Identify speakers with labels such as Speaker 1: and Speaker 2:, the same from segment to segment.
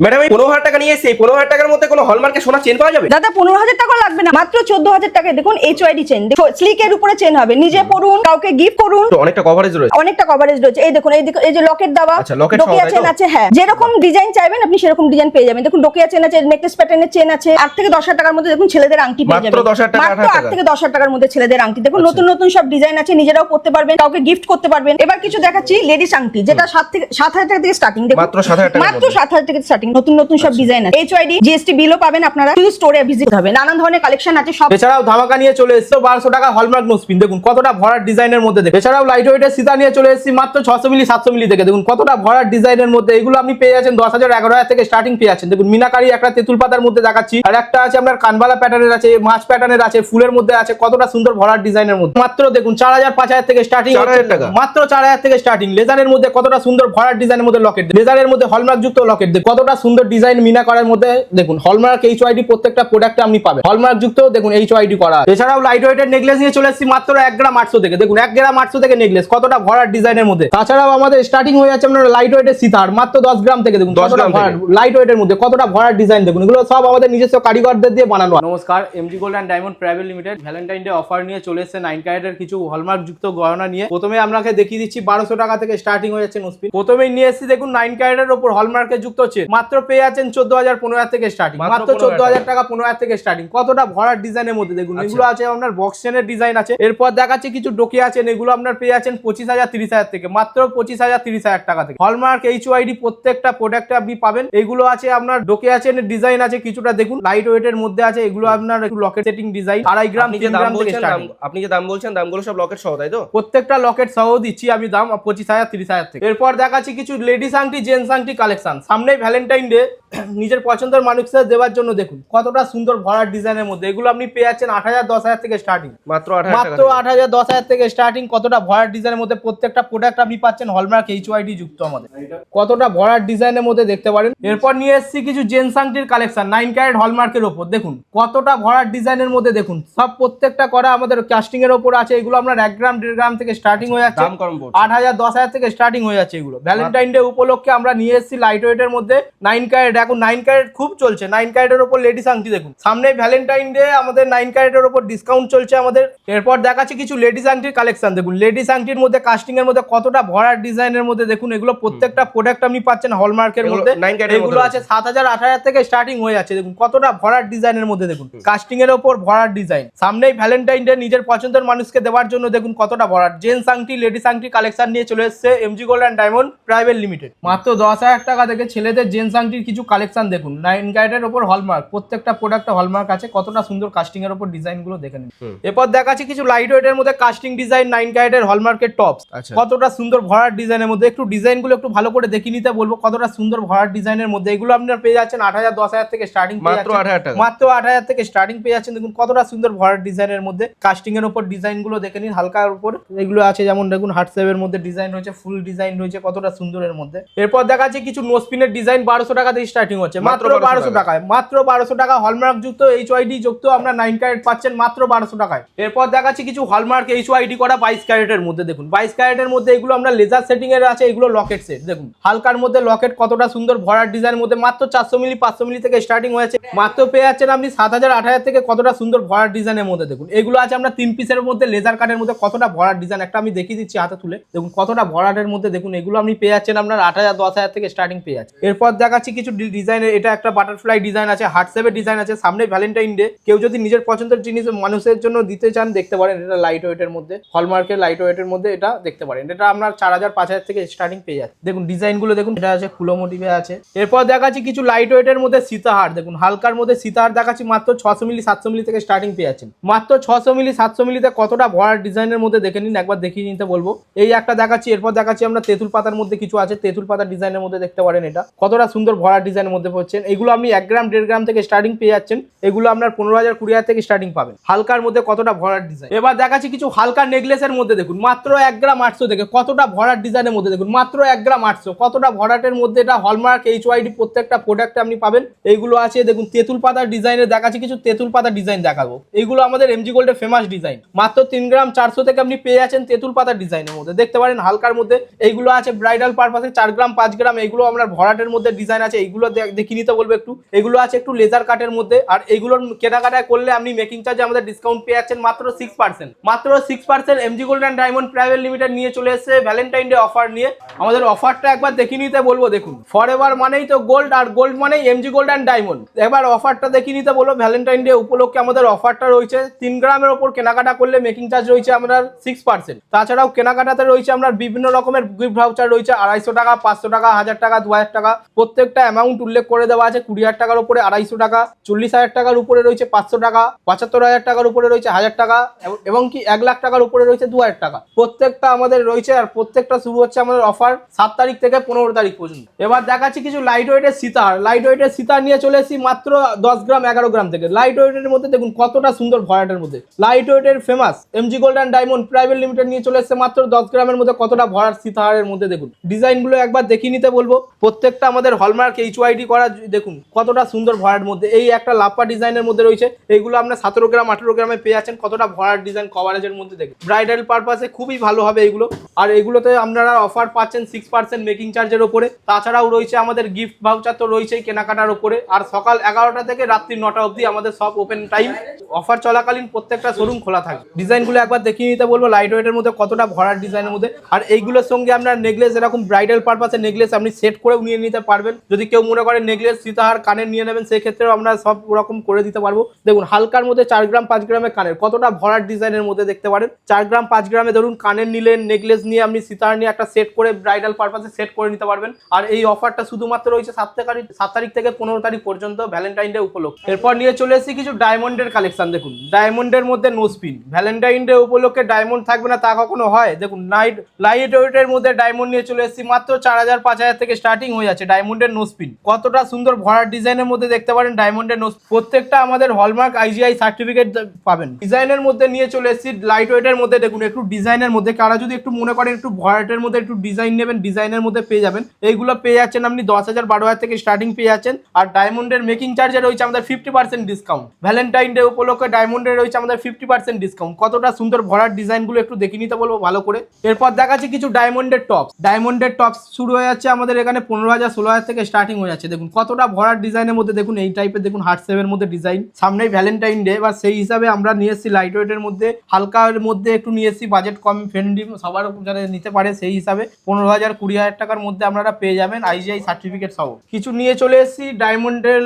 Speaker 1: Madam এই পনেরো হাজার টাকা নিয়ে এসে পনেরো হাজার টাকার মধ্যে কোনো হলমার্কের সোনা চেন পাওয়া যাবে?
Speaker 2: দাদা পনেরো হাজার টাকা লাগবে না মাত্র চোদ্দ হাজার টাকায়। দেখুন এইচ ওয়াইডি চেন স্লিকের উপরে চেন হবে। নিজে পড়ুন কাউকে গিফট করুন।
Speaker 1: অনেকটা কভারেজ রয়েছে।
Speaker 2: অনেকটা কভারেজ রয়েছে। এই দেখুন এই দেখুন এই যে লকেট দেওয়া
Speaker 1: আচ্ছা,
Speaker 2: ডোকিয়া চেন আছে হ্যাঁ। যেরকম ডিজাইন চাইবেন আপনি সেরকম ডিজাইন পেয়ে যাবেন। দেখুন ডোকিয়া চেন আছে নেকলেস প্যাটার্নের চেন আছে। আট থেকে দশ হাজার টাকার মধ্যে দেখুন ছেলেদের আংটি পেয়ে যাবেন। মাত্র আট থেকে দশ হাজার টাকার মধ্যে ছেলেদের আংটি। দেখুন
Speaker 1: আচ্ছা।
Speaker 2: নতুন নতুন সব ডিজাইন আছে নিজেরাও পড়তে পারবেন কাউকে গিফট করতে পারবেন। এবার কিছু দেখাচ্ছি লেডিস আংটি যেটা সাত থেকে সাত হাজার টাকা থেকে স্টার্টিং দেখুন।
Speaker 1: মাত্র 7,000 টাকার
Speaker 2: মাত্র
Speaker 1: মধ্যে।
Speaker 2: সাত হাজার থেকে স্টার্টিং নতুন নতুন সব ডিজাইন আছে। এইচ ওয়াইডি জিএসটি বিলও পাবেন আপনারা। শুধু স্টোরে ভিজিট হবে। নানান ধরনের কালেকশন আছে সব
Speaker 3: এছাড়াও ধামাকা নিয়ে চলে এসেছে বারোশো টাকা হলমার্ক নোসপিন দেখুন কতটা ভরার ডিজাইনের মধ্যে দেখুন। এছাড়াও লাইট ওয়েটের সীতা নিয়ে চলে এসেছি মাত্র ছশো মিলি সাতশো মিলি থেকে। দেখুন কতটা ভরার ডিজাইনের মধ্যে। এগুলো আপনি পেয়ে যাচ্ছেন দশ হাজার এগারো হাজার থেকে স্টার্টিং পেয়ে যাচ্ছেন। দেখুন মিনাকারি একটা তেঁতুল পাতার মধ্যে দেখাচ্ছি। আর একটা আছে আপনার কানবালা প্যাটার্নের আছে মাছ প্যাটার্নের আছে ফুলের মধ্যে আছে কতটা সুন্দর ভরার ডিজাইনের মধ্যে। মাত্র দেখুন চার হাজার পাঁচ হাজার থেকে স্টার্টিং
Speaker 1: 4,000 টাকা।
Speaker 3: মাত্র চার হাজার থেকে স্টার্টিং লেজারের মধ্যে কতটা সুন্দর ভরার ডিজাইনের মধ্যে লকেট লেজারের মধ্যে হলমার্ক যুক্ত লকেট দেখুন কতটা সুন্দর ডিজাইন মিনা করার মধ্যে দেখুন হলমার্ক এইচ ওয়াইডি প্রত্যেকটা প্রোডাক্টে আপনি পাবেন। হলমার্ক যুক্ত দেখুন এইচ ওয়াইডি করা। এছাড়াও লাইট ওয়েটের নেকলেস নিয়ে চলে এসেছি মাত্র এক গ্রাম আটশো থেকে। দেখুন এক গ্রাম আটশো থেকে নেকলেস কতটা ভরার ডিজাইনের মধ্যে। তাছাড়াও আমাদের স্টার্টিং হয়ে যাচ্ছে আপনার লাইট ওয়েটের সিতার মাত্র দশ গ্রাম থেকে দেখুন
Speaker 1: 10
Speaker 3: কতটা
Speaker 1: গ্রাম থেকে।
Speaker 3: ভরার লাইট ওয়েটের মধ্যে কতটা ভরার ডিজাইন দেখুন এগুলো সব আমাদের নিজস্ব কারিগরদের দিয়ে বানানো হয়। নমস্কার MG gold and diamond private limited Valentine day offer নিয়ে চলে এসেছে নাইন ক্যারেটের কিছু হলমার্ক যুক্ত গয়না নিয়ে। প্রথমে আপনাকে দেখিয়ে দিচ্ছি বারোশো টাকা থেকে স্টার্টিং হয়ে যাচ্ছে নোসপিন প্রথমেই নিয়ে এসেছি দেখুন নাইন ক্যারেটের ওপর হলমার্কে যুক্ত হচ্ছে মাত্র পেয়ে আছেন চোদ্দ হাজার পনেরো হাজার থেকে স্টার্টিং
Speaker 1: মাত্র
Speaker 3: মাত্র
Speaker 1: 15,000
Speaker 3: চোদ্দ হাজার টাকা। পনেরো হাজার থেকে স্টার্টিং কতটা ভরার ডিজাইনের মধ্যে? দেখুন
Speaker 1: আচ্ছা।
Speaker 3: এগুলো আছে আপনার বক্স চেনের ডিজাইন আছে। এরপর দেখাচ্ছে কিছু ডোকে আছেন এগুলো আপনার পেয়ে আছেন পঁচিশ হাজার তিরিশ হাজার থেকে। মাত্র পঁচিশ হাজার তিরিশ হাজার টাকা থেকে। হলমার্ক এইচ ওয়াইডি প্রত্যেকটা প্রোডাক্টে আপনি পাবেন। এগুলো আছে আপনার ডোকে আছেন ডিজাইন আছে কিছুটা। দেখুন লাইট ওয়েট এর মধ্যে আছে। এগুলো আপনার একটু লকেট সেটিং ডিজাইন আড়াই গ্রাম
Speaker 1: আপনি যে
Speaker 3: তিন
Speaker 1: দাম
Speaker 3: গ্রাম থেকে
Speaker 1: বলছেন
Speaker 3: স্টার্টিং
Speaker 1: দাম- আপনি যে দাম বলছেন দামগুলো সব লকেট সহ তাই তো?
Speaker 3: প্রত্যেকটা লকেট সহ দিচ্ছি আমি দাম পঁচিশ হাজার তিরিশ হাজার থেকে। এরপর দেখাচ্ছি কিছু লেডিস আংটি জেন্টস আংটি কালেকশন সামনেই ভ্যালেন্টাইন ডে নিজের পছন্দের মানুষদের দেওয়ার জন্য দেখুন কতটা সুন্দর ভরার ডিজাইনের মধ্যে। এগুলো আপনি পেয়ে যাচ্ছেন আট হাজার দশ হাজার থেকে স্টার্টিং
Speaker 1: মাত্র
Speaker 3: মাত্র আট হাজার দশ হাজার থেকে স্টার্টিং কতটা ভরার ডিজাইনের মধ্যে প্রত্যেকটা প্রোডাক্ট আপনি পাচ্ছেন হলমার্ক এইচ ওয়াইডি যুক্ত আমাদের। কতটা ভরার ডিজাইনের মধ্যে দেখতে পারেন। এরপর নিয়ে এসেছি কিছু জেন্স আংটির কালেকশন নাইন ক্যারেট হলমার্কের ওপর। দেখুন কতটা ভরার ডিজাইনের মধ্যে দেখুন সব প্রত্যেকটা করা আমাদের কাস্টিং এর ওপর আছে। এগুলো আপনার এক গ্রাম দেড় গ্রাম থেকে স্টার্টিং হয়ে যাচ্ছে। আট হাজার দশ হাজার থেকে স্টার্টিং হয়ে যাচ্ছে এগুলো। ভ্যালেন্টাইন ডে উপলক্ষে আমরা নিয়ে এসেছি লাইট ওয়েটের মধ্যে নাইন ক্যারেট এখন নাইন ক্যারেট খুব চলছে। নাইন ক্যারেটের ওপর লেডিস আংটি দেখুন। সামনে ভ্যালেন্টাইন ডে আমাদের নাইন ক্যারেটের ওপর ডিসকাউন্ট চলছে আমাদের। এরপর দেখাচ্ছি কিছু লেডিস আংটির কালেকশন দেখুন। লেডিস আংটির মধ্যে কাস্টিং এর মধ্যে কতটা ভরার ডিজাইনের মধ্যে দেখুন। এগুলো প্রত্যেকটা প্রোডাক্ট আপনি পাচ্ছেন হলমার্কের মধ্যে।
Speaker 1: 9 ক্যারেটের
Speaker 3: এগুলো আছে সাত হাজার আট হাজার থেকে স্টার্টিং হয়ে যাচ্ছে। দেখুন কতটা ভরার ডিজাইনের মধ্যে দেখুন। কাস্টিং এর ওপর ভরার ডিজাইন সামনেই ভ্যালেন্টাইন ডে নিজের পছন্দের মানুষকে দেওয়ার জন্য দেখুন কতটা ভরার জেন্টস আংটি লেডিস আংটি কালেকশন নিয়ে চলে এসেছে MG gold and diamond private limited মাত্র দশ হাজার টাকা থেকে ছেলেদের জেন্টস আংটির কিছু কালেকশন দেখুন। নাইন গাইডের ওপর হলমার্ক প্রত্যেকটা প্রোডাক্টে হলমার্ক আছে কতটা সুন্দর কাস্টিং এর ওপর ডিজাইনগুলো দেখে নিন। এরপর দেখাচ্ছি কিছু লাইট ওয়েটের মধ্যে কাস্টিং ডিজাইন নাইন গাইডের হলমার্কের টপস কতটা সুন্দর ভরার ডিজাইনের মধ্যে একটু ডিজাইনগুলো একটু ভালো করে দেখে নিতে বলব কতটা সুন্দর ভরার ডিজাইনের মধ্যে এগুলো আপনার পেয়ে যাচ্ছেন আট হাজার দশ হাজার থেকে স্টার্টিং
Speaker 1: মাত্র আট হাজার
Speaker 3: মাত্র আট হাজার থেকে স্টার্টিং পেয়ে যাচ্ছেন। দেখুন কতটা সুন্দর ভরার ডিজাইনের মধ্যে কাস্টিং এর উপর ডিজাইনগুলো দেখে নিন হালকার উপর। এগুলো আছে যেমন দেখুন হার্টসেপ এর মধ্যে ডিজাইন রয়েছে ফুল ডিজাইন রয়েছে কতটা সুন্দরের মধ্যে। এরপর দেখাচ্ছে কিছু নোসপিনের ডিজাইন বারোশো টাকা থেকে স্টার্টিং হচ্ছে।
Speaker 1: মাত্র
Speaker 3: মাত্র
Speaker 1: 1200
Speaker 3: বারোশো টাকায়। মাত্র বারোশো টাকা হলমার্ক যুক্ত এইচ ওয়াইডি যুক্ত আমরা নাইন ক্যারেট পাচ্ছেন মাত্র বারোশো টাকায়। এরপর দেখাচ্ছি কিছু হলমার্ক এইচ ওয়াইডি করা বাইশ ক্যারেটের মধ্যে। দেখুন বাইশ ক্যারেটের মধ্যে এগুলো আমরা লেজার সেটিং এর আছে এগুলো লকেট সেট দেখুন হালকার মধ্যে লকেট কতটা সুন্দর ভরার ডিজাইনের মধ্যে মাত্র চারশো মিলি পাঁচশো মিলি থেকে স্টার্টিং হয়েছে। মাত্র পেয়ে যাচ্ছেন আপনি সাত হাজার আট হাজার থেকে কতটা সুন্দর ভরার ডিজাইনের মধ্যে। দেখুন এগুলো আছে আমরা তিন পিসের মধ্যে লেজার কাটের মধ্যে কতটা ভরার ডিজাইন একটা আমি দেখিয়ে দিচ্ছি হাতে তুলে। দেখুন কতটা ভরাটের মধ্যে। দেখুন এগুলো আপনি পেয়ে যাচ্ছেন আপনার আট হাজার দশ হাজার থেকে স্টার্টিং পেয়ে যাচ্ছে এরপর দেখাচ্ছি কিছু ডিজাইনের এটা একটা বাটারফ্লাই ডিজাইন আছে হার্ট শেপের ডিজাইন আছে সামনে ভ্যালেন্টাইন ডে কেউ যদি নিজের পছন্দের জিনিস মানুষের জন্য দিতে চান, দেখতে পারেন এটা লাইট ওয়েটের মধ্যে হলমার্কের লাইট ওয়েটের মধ্যে এটা দেখতে পারেন। এটা আপনার চার হাজার, পাঁচ হাজার থেকে স্টার্টিং পেয়ে যাচ্ছে। দেখুন ডিজাইনগুলো দেখুন, এটা আছে ফুলো মোটিভে আছে। এরপর দেখাচ্ছি কিছু লাইট ওয়েটের মধ্যে সীতাহার দেখুন, হালকার মধ্যে সীতাহার দেখাচ্ছি, মাত্র ছশো মিলি, সাতশো মিলি থেকে স্টার্টিং পেয়ে যাচ্ছেন। মাত্র ছশো মিলি, সাতশো মিলিতে কতটা ভরার ডিজাইনের মধ্যে দেখে নিন, একবার দেখিয়ে নিতে বলব। এই একটা দেখাচ্ছি, এরপর দেখাচ্ছি আমরা তেঁতুল পাতার মধ্যে কিছু আছে, তেঁতুল পাতার ডিজাইনের মধ্যে দেখতে পারেন এটা। কতটা সুন্দর ভরা ডিজাইনের মধ্যে পড়ছেন। এগুলো আপনি এক গ্রাম, দেড় গ্রাম থেকে স্টার্টিং পেয়ে যাচ্ছেন। এগুলো আপনার পনেরো হাজার, কুড়ি হাজার থেকে স্টার্টিং পাবেন। হালকার মধ্যে কতটা ভরার ডিজাইন এবার দেখাচ্ছি কিছু হালকা নেকলেসের মধ্যে দেখুন। মাত্র এক গ্রাম আটশো থেকে কতটা ভরার ডিজাইনের মধ্যে দেখুন। মাত্র এক গ্রাম আটশো। কতটা ভরাটের মধ্যে এটা হলমার্ক এইচ ওয়াইডি প্রত্যেকটা প্রোডাক্টে আপনি পাবেন। এইগুলো আছে দেখুন, তেঁতুল পাতার ডিজাইনের দেখাচ্ছি কিছু তেঁতুল পাতার ডিজাইন দেখাবো। এইগুলো আমাদের এমজি গোল্ডের ফেমাস ডিজাইন মাত্র তিন গ্রাম চারশো থেকে আপনি পেয়ে যাচ্ছেন তেঁতুল পাতার ডিজাইনের মধ্যে। দেখতে পারেন হালকার মধ্যে। এইগুলো আছে ব্রাইডাল পারপাসে চার গ্রাম, পাঁচ গ্রাম। এইগুলো আপনার ভরাটের মধ্যে ডিজাইন আছে, এইগুলো দেখ- নিতে বলব একটু। এগুলো আছে একটু লেজার কাটের মধ্যে। আর এগুলোর কেনাকাটা করলে আপনি মেকিং চার্জে আমাদের ডিসকাউন্ট পেয়ে যাচ্ছেন মাত্র সিক্স পার্সেন্ট মাত্র six percent MG gold and diamond private limited নিয়ে চলে এসেছে ভ্যালেন্টাইন ডে অফার নিয়ে। আমাদের অফারটা একবার দেখিয়ে নিতে বলব, দেখুন। ফর এভার মানেই তো গোল্ড আর গোল্ড মানেই এমজি গোল্ড অ্যান্ড ডায়মন্ড এবার অফারটা দেখিয়ে নিতে বলব ভ্যালেন্টাইন ডে উপলক্ষে আমাদের অফারটা রয়েছে। তিন গ্রামের ওপর কেনাকাটা করলে মেকিং চার্জ রয়েছে আমরা সিক্স পার্সেন্ট তাছাড়াও কেনাকাটাতে রয়েছে আমরা বিভিন্ন রকমের গিফট ভাউচার রয়েছে, আড়াইশো টাকা, পাঁচশো টাকা, হাজার টাকা, দু হাজার টাকা। প্রত্যেকটা অ্যামাউন্ট উল্লেখ করে দেওয়া আছে। কুড়ি হাজার টাকার উপরে আড়াইশো টাকা, চল্লিশ হাজার টাকার উপরে রয়েছে পাঁচশো টাকা, পঁচাত্তর হাজার টাকার উপরে রয়েছে হাজার টাকা, এবং- কি এক লাখ টাকার উপরে রয়েছে দু হাজার টাকা। প্রত্যেকটা আমাদের রয়েছে আর প্রত্যেকটা শুরু হচ্ছে আমাদের অফার সাত তারিখ থেকে পনেরো তারিখ পর্যন্ত। এবার দেখাচ্ছি কিছু লাইট ওয়েটের সীতার। লাইট ওয়েটের সীতার নিয়ে চলে এসেছি মাত্র দশ গ্রাম, এগারো গ্রাম থেকে। লাইট ওয়েটের মধ্যে দেখুন কতটা সুন্দর ভরাটের মধ্যে। লাইট ওয়েটের famous MG gold and diamond private limited নিয়ে চলে এসেছে মাত্র দশ গ্রামের মধ্যে কতটা ভরাট সীতাহারের মধ্যে দেখুন। ডিজাইনগুলো একবার দেখিয়ে নিতে বলব। প্রত্যেকটা আমাদের হলমার্ক এইচ ওয়াইডি করা দেখুন, কতটা সুন্দর ভরার মধ্যে। এই একটা লাপ্পা ডিজাইনের মধ্যে রয়েছে। এইগুলো আপনার সতেরো গ্রাম, আঠেরো গ্রামে পেয়ে যাচ্ছেন। কতটা ভরার ডিজাইন কভারেজের মধ্যে দেখুন। ব্রাইডাল পারপাসে খুবই ভালো হবে এগুলো। আর এগুলোতে আপনারা অফার পাচ্ছেন সিক্স পার্সেন্ট মেকিং চার্জের ওপরে। তাছাড়াও রয়েছে আমাদের গিফট ভাউচার তো রয়েছেই কেনাকাটার ওপরে। আর সকাল এগারোটা থেকে রাত্রি নটা অবধি আমাদের সব ওপেন টাইম অফার চলাকালীন প্রত্যেকটা শোরুম খোলা থাকে। ডিজাইনগুলো একবার দেখিয়ে নিতে বলব লাইট ওয়েটের মধ্যে কতটা ভরার ডিজাইনের মধ্যে। আর এইগুলোর সঙ্গে আপনার নেকলেস এরকম ব্রাইডাল পারপাসে নেকলেস আপনি সেট করেও নিয়ে নিতে পারবেন। যদি কেউ মনে করেন নেকলেস সীতাহার কানের নিয়ে নেবেন, সেক্ষেত্রেও আমরা সব রকম করে দিতে পারব। দেখুন, হালকার মধ্যে চার গ্রাম, পাঁচ গ্রামের কানের, কতটা ভরার ডিজাইনের মধ্যে দেখতে পারেন। চার গ্রাম, পাঁচ গ্রামে ধরুন, কানের নিলেন নেকলেস নিয়ে আপনি সীতাহার নিয়ে একটা সেট করে ব্রাইডাল পারপাসে সেট করে নিতে পারবেন। আর এই অফারটা শুধুমাত্র রয়েছে সাত তারিখ সাত তারিখ থেকে পনেরো তারিখ পর্যন্ত ভ্যালেন্টাইন ডে উপলক্ষে। এরপর নিয়ে চলে এসেছি কিছু ডায়মন্ডের কালেকশন, দেখুন। ডায়মন্ডের মধ্যে নো স্পিন ভ্যালেন্টাইন ডে উপলক্ষে ডায়মন্ড থাকবে না, তা কখনো হয়? দেখুন নাইট লাইট ওয়েটের মধ্যে ডায়মন্ড নিয়ে চলে এসেছি, মাত্র চার হাজার, পাঁচ হাজার থেকে স্টার্টিং হয়ে যাচ্ছে। ডায়মন্ডের নো স্পিন কতটা সুন্দর ভরার ডিজাইনের মধ্যে দেখতে পারেন ডায়মন্ডের নোস প্রত্যেকটা আমাদের হলমার্ক আইজিআই সার্টিফিকেট পাবেন। ডিজাইনের মধ্যে নিয়ে চলে এসেছি লাইট ওয়েটের মধ্যে দেখুন, একটু ডিজাইনের মধ্যে। কারা যদি একটু মনে করেন, একটু ভরাটের মধ্যে একটু ডিজাইন নেবেন ডিজাইনের মধ্যে পেয়ে যাবেন। এইগুলো পেয়ে যাচ্ছেন আপনি দশ হাজার বারো হাজার থেকে স্টার্টিং পেয়ে যাচ্ছেন। আর ডায়মন্ডের মেকিং চার্জে রয়েছে আমাদের fifty percent discount Valentine day উপলক্ষে ডায়মন্ডের রয়েছে আমাদের ফিফটি পার্সেন্ট ডিসকাউন্ট কতটা সুন্দর ভরার ডিজাইনগুলো একটু দেখে নিতে বলব ভালো করে। এরপর দেখাচ্ছি কিছু ডায়মন্ডের টপস ডায়মন্ডের টপস শুরু হয়ে যাচ্ছে আমাদের এখানে পনেরো হাজার, ষোলো হাজার থেকে স্টার্টিং হয়ে যাচ্ছে। দেখুন, কতটা ভরার ডিজাইনের মধ্যে দেখুন, এই টাইপের দেখুন হার্ট সেভের মধ্যে ডিজাইন সামনেই ভ্যালেন্টাইন ডে বা সেই হিসাবে আমরা নিয়ে এসেছি লাইট ওয়েটের মধ্যে। হালকার মধ্যে একটু নিয়ে এসেছি বাজেট কম ফ্রেন্ডলি সবার যারা নিতে পারে সেই হিসাবে। পনেরো হাজার, কুড়ি হাজার টাকার মধ্যে আপনারা পেয়ে যাবেন আইজিআই সার্টিফিকেট সহ। কিছু নিয়ে চলে এসেছি ডায়মন্ডের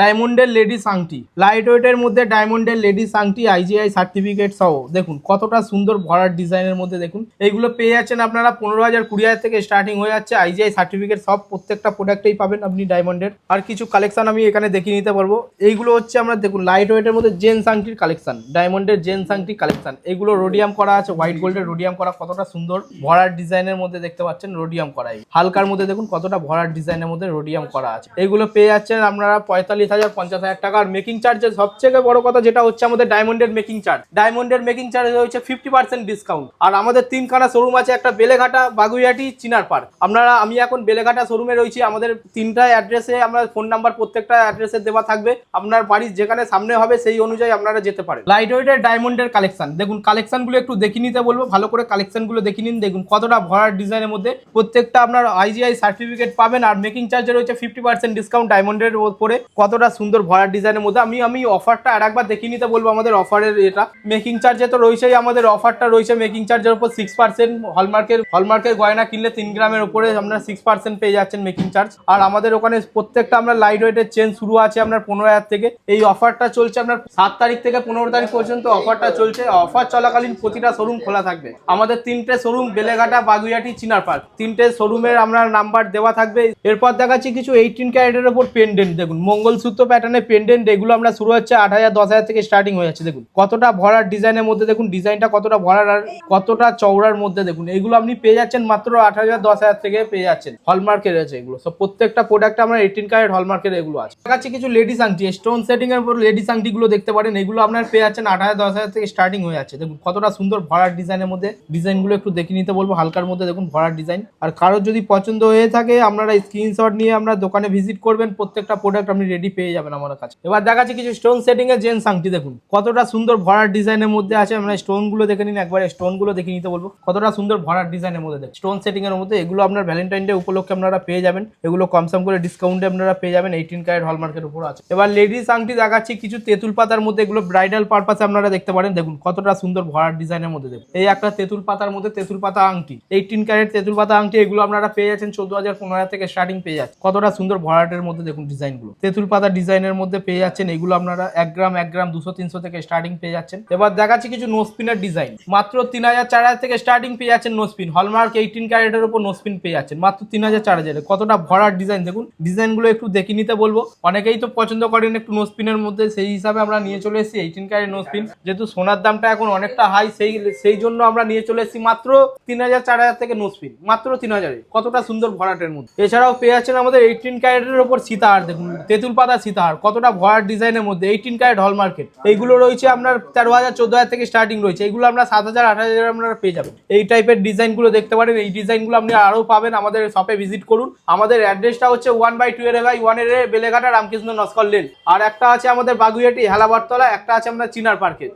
Speaker 3: ডায়মন্ডের লেডিস আংটি লাইট ওয়েটের মধ্যে ডায়মন্ডের লেডিস আংটি আইজিআই সার্টিফিকেট সহ। দেখুন, কতটা সুন্দর ভরার ডিজাইনের মধ্যে দেখুন। এইগুলো পেয়ে যাচ্ছেন আপনারা পনেরো হাজার, কুড়ি হাজার থেকে স্টার্টিং হয়ে যাচ্ছে আইজিআই সার্টিফিকেট সব প্রত্যেকটা প্রোডাক্টেই পাবেন আপনি ডায়মন্ডের আর কিছু কালেকশন আমি এখানে দেখিয়ে নিতে পারব। এইগুলো হচ্ছে আমরা দেখুন লাইট ওয়েটের মধ্যে জেন্স আংটির কালেকশন ডায়মন্ডের জেন্স আংটি কালেকশন এগুলো রোডিয়াম করা আছে হোয়াইট গোল্ডের রোডিয়াম করা, কতটা সুন্দর ভরার ডিজাইনের মধ্যে দেখতে পাচ্ছেন রোডিয়াম করাই হালকার মধ্যে দেখুন, কতটা ভরার ডিজাইনের মধ্যে রোডিয়াম করা আছে। এগুলো পেয়ে যাচ্ছেন আপনারা পঁয়তাল্লিশ হাজার, পঞ্চাশ হাজার টাকার মেকিং চার্জের সবথেকে বড় কথা যেটা হচ্ছে আমাদের ডায়মন্ডের making charge diamond making charge হচ্ছে ফিফটি পার্সেন্ট ডিসকাউন্ট আর আমাদের তিনখানা শোরুম আছে, একটা বেলেঘাটা বাগুইয়াটি চিনার পার্ক। আপনারা, আমি এখন বেলেঘাটা শোরুমে রয়েছি, আমাদের তিনটা অ্যাড্রেসে আমরা ফোন নাম্বার প্রত্যেকটা অ্যাড্রেসে দেওয়া থাকবে। আপনার বাড়ির যেখানে সামনে হবে সেই অনুযায়ী আপনারা যেতে পারেন। লাইট ওয়েটের ডায়মন্ডের কালেকশন দেখুন কালেকশনগুলো একটু দেখে নিতে বলব। ভালো করে কালেকশনগুলো দেখে নিন। দেখুন, কতটা ভরার ডিজাইনের মধ্যে। প্রত্যেকটা আপনার আইজিআই সার্টিফিকেট পাবেন আর মেকিং চার্জে রয়েছে ফিফটি পার্সেন্ট ডিসকাউন্ট ডায়মন্ডের উপরে। কতটা সুন্দর ভরার ডিজাইনের মধ্যে। আমি আমি অফারটা আর একবার দেখিয়ে নিতে বলব আমাদের অফারের এটা। মেকিং চার্জে তো রয়েছেই আমাদের অফারটা রয়েছে। মেকিং চার্জের উপর সিক্স পার্সেন্ট হলমার্কের হলমার্কের গয়না কিনলে তিন গ্রামের উপরে আপনারা সিক্স পার্সেন্ট পেয়ে যাচ্ছেন মেকিং চার্জ আর আমাদের ওখানে প্রত্যেকটা আমরা লাইট ওয়েটের চেন শুরু আছে আপনার পনেরো হাজার থেকে। এই অফারটা চলছে আপনার সাত তারিখ থেকে পনেরো তারিখ পর্যন্ত অফারটা চলছে। অফার চলাকালীন প্রতিটা শোরুম খোলা থাকবে। আমাদের তিনটে শোরুম বেলেঘাটা বাগুইয়াটি চিনার পার্ক। তিনটে শোরুমের আমরা নাম্বার দেওয়া থাকবে। এরপর দেখাচ্ছি কিছু এইটিন ক্যারেটের ওপর পেন্ডেন্ট দেখুন, মঙ্গলসূত্র প্যাটার্নের পেন্ডেন্ট এগুলো আমরা শুরু হচ্ছে আট হাজার, দশ হাজার থেকে স্টার্টিং হয়ে যাচ্ছে। দেখুন, কতটা ভরার ডিজাইনের মধ্যে, দেখুন ডিজাইনটা কতটা ভরার আর কতটা চওড়ার মধ্যে। দেখুন, এগুলো আপনি পেয়ে যাচ্ছেন মাত্র আট হাজার, দশ হাজার থেকে পেয়ে যাচ্ছেন। হলমার্কের আছে এগুলো। সব প্রত্যেকটা প্রোডাক্ট আমরা এইটিন ক্যারেট হলমার্কের এগুলো আছে। দেখাচ্ছি কিছু লেডিস আংটি স্টোন সেটিং এর উপর লেডিস আংটিগুলো দেখতে পারেন, এগুলো আপনার পেয়ে যাচ্ছেন আট হাজার, দশ হাজার থেকে স্টার্টিং হয়ে যাচ্ছে। দেখুন, কতটা সুন্দর ভরার ডিজাইনের মধ্যে ডিজাইনগুলো একটু দেখে নিতে বলব, হালকার মধ্যে দেখুন ভরার ডিজাইন আর কারোর যদি পছন্দ হয়ে থাকে, আপনারা স্ক্রিনশট নিয়ে আমরা দোকানে ভিজিট করবেন, প্রত্যেকটা প্রোডাক্ট আপনি রেডি পেয়ে যাবেন আমার কাছে। এবার দেখাচ্ছি কিছু স্টোন সেটিং এর জেন্স আংটি, দেখুন, কতটা সুন্দর ভরার ডিজাইনের মধ্যে আছে। আমরা স্টোনগুলো দেখে নিন, একবার স্টোনগুলো দেখে নিতে বলব। কতটা সুন্দর ভরার ডিজাইনের মধ্যে স্টোন সেটিং এর মধ্যে এগুলো আপনার ভ্যালেন্টাইন ডে উপলক্ষে আপনারা পেয়ে যাবেন। এগুলো কমসম করে ডিসকাউন্টে আপনারা পেয়ে যাবেন এইটিন ক্যারেট হলমার্কের উপর আছে। এবার লেডিস আংটি দেখাচ্ছি, কিছু তেঁতুল পাতার মধ্যে এগুলো ব্রাইডাল পারপাসে আপনারা দেখতে পারেন। দেখুন, কতটা সুন্দর ভরাট ডিজাইনের মধ্যে দেখুন। এই একটা তেঁতুল পাতার মধ্যে তেঁতুল পাতা আংটি এইটিন ক্যারেট তেঁতুল পাতা আংটি, এগুলো আপনারা পেয়ে যাচ্ছেন চোদ্দ হাজার পনেরো হাজার থেকে স্টার্টিং পেয়ে যাচ্ছেন। কতটা সুন্দর ভরাটের মধ্যে দেখুন ডিজাইনগুলো তেঁতুল পাতা ডিজাইনের মধ্যে পেয়ে যাচ্ছেন, এগুলো আপনারা এক গ্রাম এক গ্রাম দুশো, তিনশো থেকে স্টার্টিং পেয়ে যাচ্ছেন। এবার দেখাচ্ছি কিছু নোস্পিনের ডিজাইন মাত্র তিন হাজার, চার হাজার থেকে স্টার্টিং পেয়ে যাচ্ছেন নোস্পিন হলমার্ক এইটিন ক্যারেটের উপর নোস্পিন পেয়ে যাচ্ছেন। মাত্র তিন হাজার, চার হাজারে কতটা ভরাট ডিজাইন দেখুন ডিজাইনগুলো একটু দেখে নিতে বলব। অনেকেই তো পছন্দ করেন একটু নোস্পিনের মধ্যে, সেই হিসাবে আমরা নিয়ে চলে এসেছি এইটিন ক্যারেট নোসপিন যেহেতু সোনার দামটা এখন অনেকটা হাই সেই সেই জন্য আমরা নিয়ে চলে এসেছি মাত্র তিন হাজার, চার হাজার থেকে নোস্পিন মাত্র তিন হাজারে। কতটা সুন্দর ভরাটের মধ্যে। এছাড়াও পেয়ে যাচ্ছেন আমাদের এইটিন ক্যারেটের ওপর সীতাহার, দেখুন, তেঁতুল পাতা সীতাহার। কতটা ভরাট ডিজাইনের মধ্যে এইটিন ক্যারেট হল মার্কেট এইগুলো রয়েছে আপনার তেরো হাজার, চোদ্দ হাজার থেকে স্টার্টিং রয়েছে। এইগুলো আমরা সাত হাজার, আট হাজার আপনারা পেয়ে যাবেন। এই টাইপের ডিজাইনগুলো দেখতে পারেন। এই ডিজাইনগুলো আপনি আরও পাবেন আমাদের শপে ভিজিট করুন। আমাদের অ্যাড্রেসটা হচ্ছে ওয়ান বাই টু এর ওয়ানের বেলেঘাটা রামকৃষ্ণ নস্কর লেন আর একটা আছে আমাদের বাগুইয়াটি হেলাবারতলা একটা আছে আমাদের চিনার পার্কে